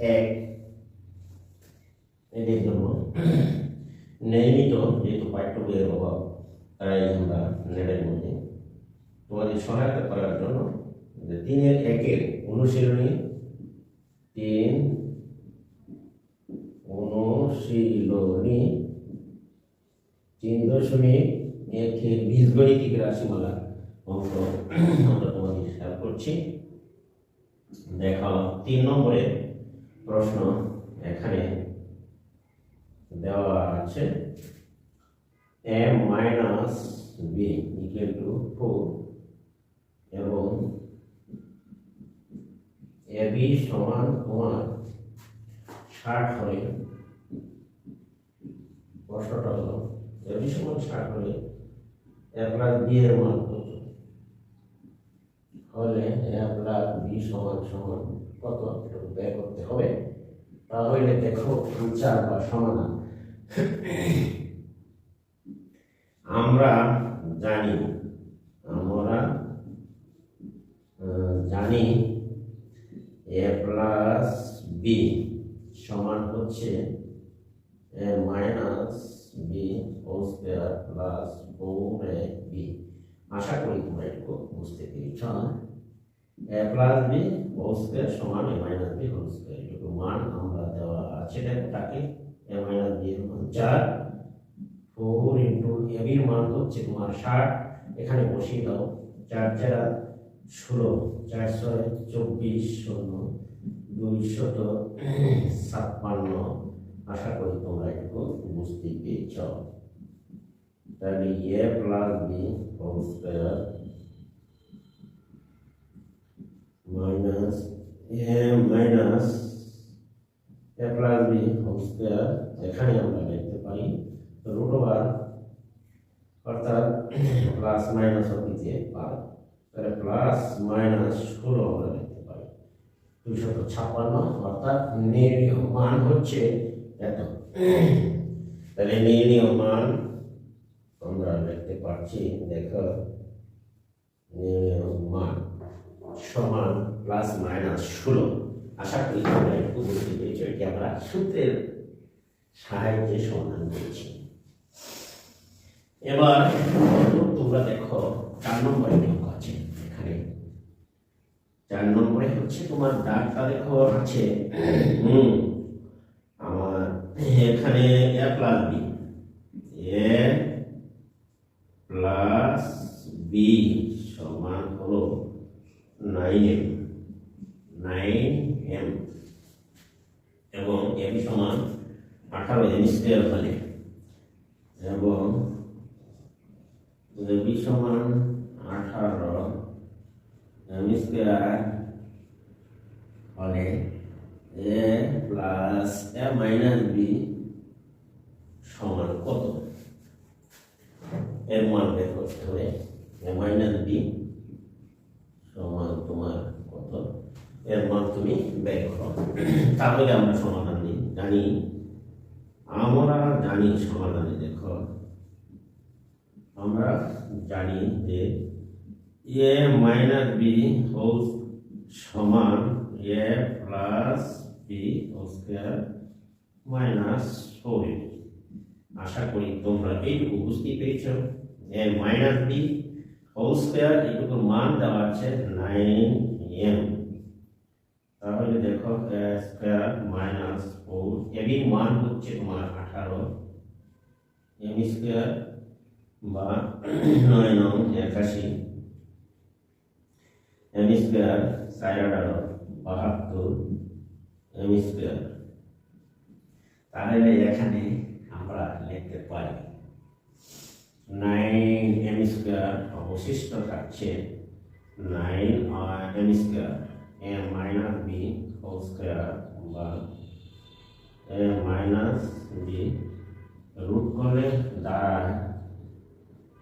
এক। এদের জন্য নিয়মিত যেহেতু পাঠ্য বইয়ের অভাব, তাই আমরা নেটের মধ্যে তোমাদের সহায়তা করার জন্য তিনের একের অনুশীলনী, তিন অনুশীলনী, তিন দশমিক একের বীজগণিতিক রাশিমালা অঙ্ক আমরা তোমাদের শেয়ার করছি। দেখাও, তিন নম্বরের প্রশ্ন এখানে দেওয়া আছে। A minus B equal to four এবং এ বি সমান তোমার ষাট হলে প্রশ্নটা হলো এ বি সমান ষাট হলে এ প্লাস বি এর মান কত? হলে এ প্লাস বি সমান সমান কত? ব্যয় করতে হবে। তাহলে দেখো আনসার বা সমাধান। আমরা জানি আমরা জানি এ প্লাস বি সমান হচ্ছে minus B whole square plus four B আশা করি তোমরা একটু বুঝতে পেরেছ। এ প্লাস বি হোল সমান A minus B whole square এটুকু মান আমরা দেওয়া আছে তাকে এ মাইনাস বি এর মান চার। ফোর ইন্টু এ বির মান হচ্ছে তোমার ষাট। এখানে বসিয়ে দাও। চার চার ষোলো। চার ছয় চব্বিশ শূন্য। দুইশত ছাপ্পান্ন। আশা করি তোমরা একটু বুঝতে পেরেছ। তাহলে A plus B whole minus A minus A plus B whole square এখানে আমরা লিখতে পারি রুট ওভার অর্থাৎ প্লাস মাইনাস অতীতে পার তাহলে প্লাস মাইনাস ষোলো আমরা লিখতে পারি। দুশত ছাপ্পান্ন, অর্থাৎ নির্ণীয় মান হচ্ছে এত। তাহলে নির্ণীয় মান আমরা লিখতে পারছি দেখো, নির্ণীয় মান। সমান প্লাস মাইনাস ষোলো। আশা করি তোমরা একটু বুঝতে এটি আমরা সূত্রের সাহায্যে সমাধান করেছি। এবার তোমরা দেখো চার নম্বরে অঙ্ক আছে এখানে। চার নম্বরে হচ্ছে তোমার ডাকটা দেখো আছে। হুম। আমার এখানে A plus B A plus B nine M nine M এবং এম সমান আঠারো এম স্কোয়ার হলে। এবং বি সমান আঠারো এম স্কোয়ার হলে A plus A minus B সমান কত? এর মান বের করতে হবে। এ মাইনাস বি সমান তোমার কত এর মান তুমি বের করো তাহলে আমরা সমাধান দিই জানি, আমরা জানি সমাধানে দেখো আমরা জানি যে এ মাইনাস বি হোল সমান A plus B whole square minus four আশা করি তোমরা এইটুকু বুঝতে পেরেছ। A minus B whole square এইটুকু মান দেওয়া আছে নাইন এম তাহলে দেখো স্কোয়ার মাইনাস ফোর এর মান হচ্ছে তোমার আঠারো এম স্কোয়ার বা নয় নং একাশি এম স্কোয়ার চার আঠারো বাহাত্তর এম স্কোয়ার। তাহলে এখানে আমরা লিখতে পারি, নাইন এম স্কোয়ার অবশিষ্ট থাকছে nine M square. A minus B whole square বা এ মাইনাস বি রুট করলে দাঁড়ায়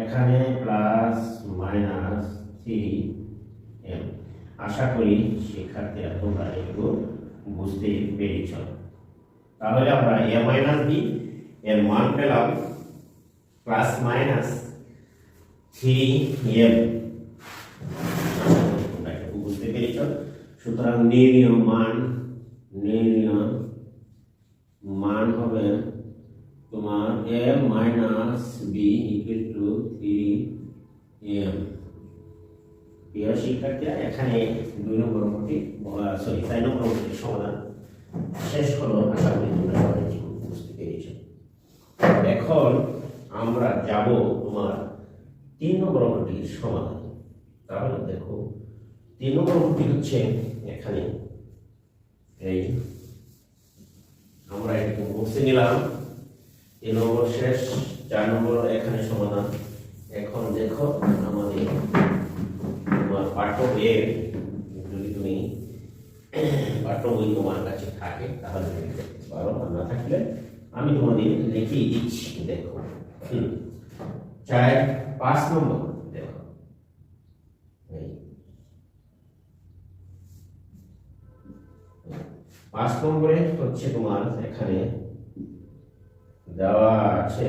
এখানে প্লাস মাইনাস থ্রি এম। আশা করি শিক্ষার্থীরা তোমরা একটু বুঝতে পেরেছ। তাহলে আমরা এ মাইনাস বি এর মান পেলাম প্লাস মাইনাস থ্রি এম। বুঝতে পেরেছ। সুতরাং নির্ণীয় মান নির্ণীয় মান হবে তোমার A minus B equal to three M প্রিয় শিক্ষার্থীরা এখানে দুই নম্বর অঙ্কটি সরি চার নম্বর অঙ্কটির সমাধান শেষ হলো, আশা করি তোমরা বুঝতে পেরেছ। এখন আমরা যাব তোমার তিন নম্বর অঙ্কটির সমাধান। তাহলে দেখো তিন নম্বর অঙ্কটি হচ্ছে এখানে। এই আমরা একটু মুছে নিলাম। তিন নম্বর শেষ, চার নম্বর এখানে সমাধান। এখন দেখো, আমাদের তোমার পাঠ্য বইয়ের, যদি তুমি পাঠ্য বই তোমার কাছে থাকে, তাহলে পারো, আর না থাকলে আমি তোমাদের লিখিয়ে দিচ্ছি, দেখো। হুম। চার, পাঁচ নম্বর দেখো এই পাঁচ নম্বরে হচ্ছে তোমার এখানে দেওয়া আছে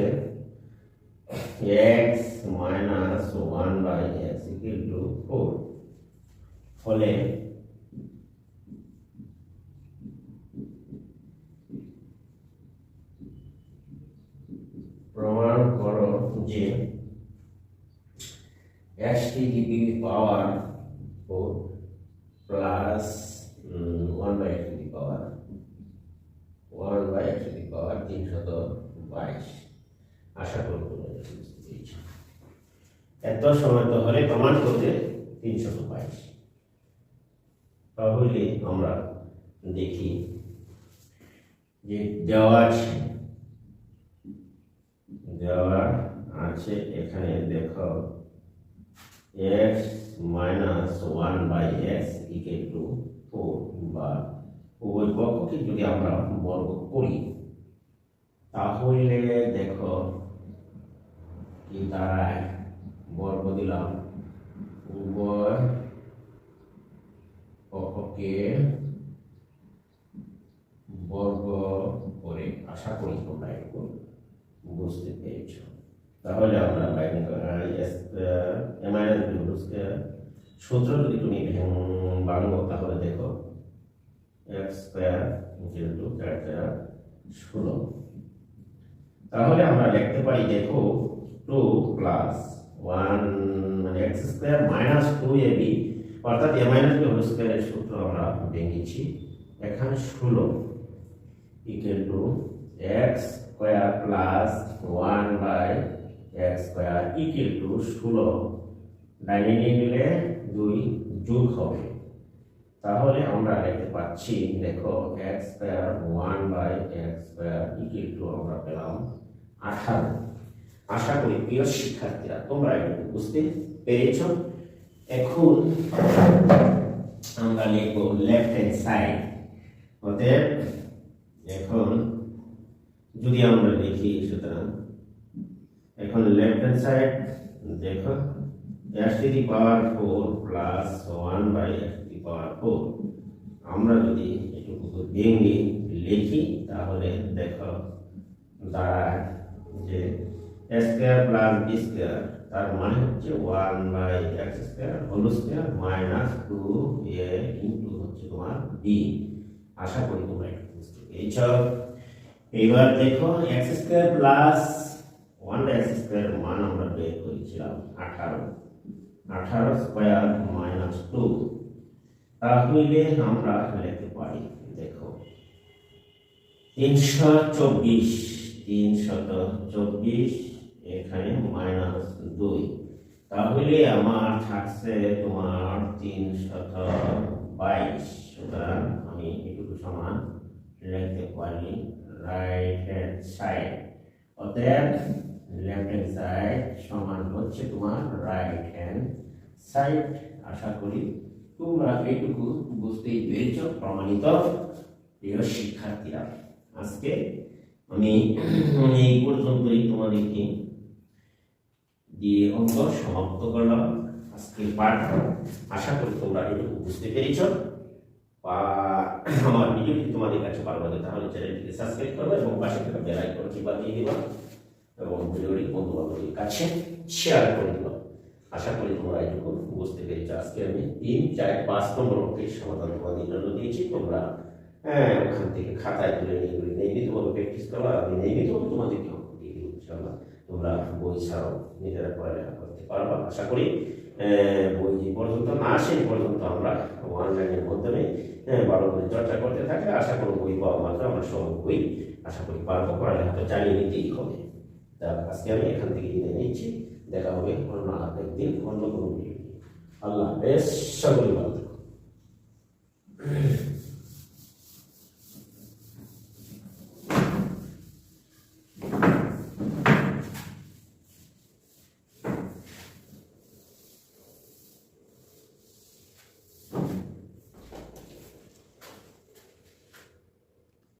X minus one by X equal to four ফলে প্রমাণ করো যে এক্স টি DP power four plus one by X to power one by X to power তিনশত বাইশ। আশা করি তোমরা বুঝতে পেরেছ। এত সময় তো হলে প্রমাণ করতে তিনশত বাইশ। তাহলে আমরা দেখি যে দেওয়া আছে। দেওয়া আছে এখানে দেখো X minus one by X equal to four বা উভয় পক্ষকে যদি আমরা বর্গ করি, তাহলে দেখো কি দাঁড়ায়, বর্গ দিলাম। উভয় পক্ষকে বর্গ করে আশা করি তোমরা একটু বুঝতে পেরেছ। তাহলে আমরা সূত্র যদি তুমি ভাঙো তাহলে দেখো এক্স স্কোয়ার ইন্টু চার চার ষোলো। তাহলে আমরা লিখতে পারি, দেখো টু প্লাস ওয়ান মানে X square minus two A B অর্থাৎ এ মাইনাস বি হোল স্কোয়ারের সূত্র আমরা ভেঙেছি। এখানে ষোলো equal to X square plus one by X square equal to ষোলো। ডাইনে নিয়ে দুই যোগ হবে। তাহলে আমরা লিখতে পাচ্ছি, দেখো X square one by X square equal to আমরা পেলাম আঠারো আশা করি, প্রিয় শিক্ষার্থীরা, তোমরা একটু বুঝতে পেরেছ। এখন আমরা লিখব লেফট হ্যান্ড সাইড অতএব, এখন যদি আমরা লিখি, সুতরাং এখন লেফট হ্যান্ড সাইড দেখো X to the power four plus one by power four আমরা যদি এটুকু ভেঙে লিখি, তাহলে দেখো দাঁড়ায় যে স্কোয়ার প্লাস বি স্কোয়ার, তার মানে হচ্ছে one by X square whole square minus two A into হচ্ছে তোমার বি আশা করি তোমরা একটু বুঝতে পেরেছ। এবার দেখো X square plus one X square মান আমরা বের করেছিলাম আঠারো। আঠারো স্কোয়ার মাইনাস টু। তাহলে আমরা লিখতে পারি, দেখো। তিনশো চব্বিশ তিনশত চব্বিশ, এখানে মাইনাস দুই। তাহলে আমার থাকছে তোমার তিনশত বাইশ। সুতরাং আমি এটুকু সমান লিখতে পারি রাইট হ্যান্ড সাইড অতএব লেফট হ্যান্ড সাইড সমান হচ্ছে তোমার রাইট হ্যান্ড সাইড আশা করি তোমরা এইটুকু বুঝতেই পেরেছ, প্রমাণিত প্রিয় শিক্ষার্থীরা। আজকে আমি এই পর্যন্তই তোমাদেরকে দিয়ে অঙ্ক সমাপ্ত করলাম। আজকের পাঠ আশা করি তোমরা এটুকু বুঝতে পেরেছ। বা আমার ভিডিওটি তোমাদের কাছে ভালো লাগে, তাহলে চ্যানেলটিকে সাবস্ক্রাইব করবে এবং পাশে থাকা বেল আইকনটি বাজিয়ে দিবা এবং ভিডিওটি বন্ধু বান্ধবের কাছে শেয়ার করে দিবা। আশা করি তোমরা এটুকু বুঝতে পেরেছ। আজকে আমি তিন চার পাঁচ নম্বর অঙ্কের সমাধান তোমাদের জন্য দিয়েছি। তোমরা হ্যাঁ ওখান থেকে খাতায় তুলে নিয়ে এগুলি নিয়মিতভাবে প্র্যাকটিস করো আমি নিয়মিতভাবে তোমাদেরকে অঙ্ক দিয়ে ইনশাল্লাহ তোমরা বই ছাড়াও নিজেরা পড়ালেখা করতে পারবা আশা করি বই যে পর্যন্ত না আসে পর্যন্ত আমরা অনলাইনের মাধ্যমে আহ, ভালো করে চর্চা করতে থাকলে আশা করো বই পাওয়া মাত্র আমরা সব বই আশা করি পারব পড়ালেখা তো চালিয়ে নিতেই হবে। তা আজকে আমি এখান থেকে বিদায় নিচ্ছি। দেখা হবে অন্য একদিন অন্য কোনো আল্লাহ বেশ সকলে।